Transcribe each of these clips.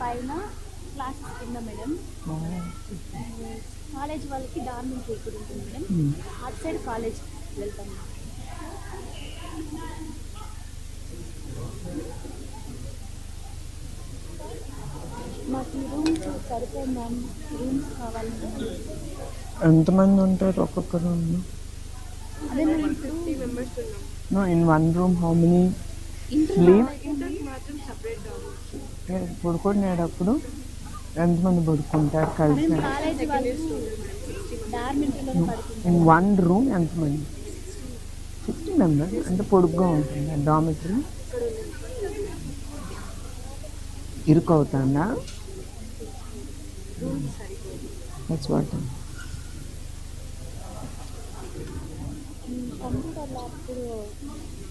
పైన క్లాసెస్ కింద madam. College వాళ్ళకి డార్మెంటరీ ఇక్కడ ఉంటుంది మేడం. అటు సైడ్ కాలేజ్ వెళ్తాం. మాకు రూమ్స్ సరిపోయింది మ్యామ్. రూమ్స్ కావాలి ఎంతమంది ఉంటారు ఒక్కొక్క రూమ్ అదే మేము fifty no in one room how many sleep పడుకునేటప్పుడు ఎంతమంది పడుకుంటారు కలిసి? వన్ రూమ్ ఎంతమంది? ఫిఫ్టీ మెంబర్స్ అంటే పొడుగ్గా ఉంటుంది. డామిటరీ ఇరుకు అవుతుందా that's what computer lab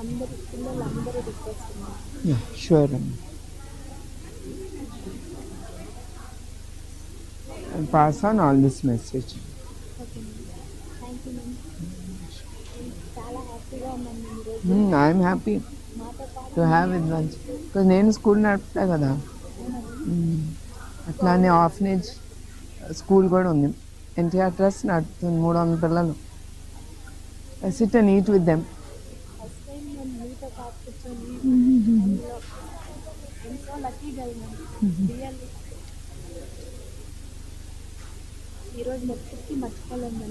అందరూ రిక్వెస్ట్ మ్యామ్ Yeah, sure. అమ్మ. I'll pass on all this message. Okay ma'am thank you ma'am చాలా హ్యాపీగా ఉన్నాను మేము ఈరోజు Mm, I'm happy మాతో పాటు నేను స్కూల్ నడుపుతా కదా. అట్లానే ఆఫనేజ్ స్కూల్ కూడా ఉంది. ఎన్టీఆర్ ట్రస్ట్ నడుపుతుంది మూడు వందల పిల్లలు. Sit and eat with them ఈరోజు మొత్తం మర్చిపోలేము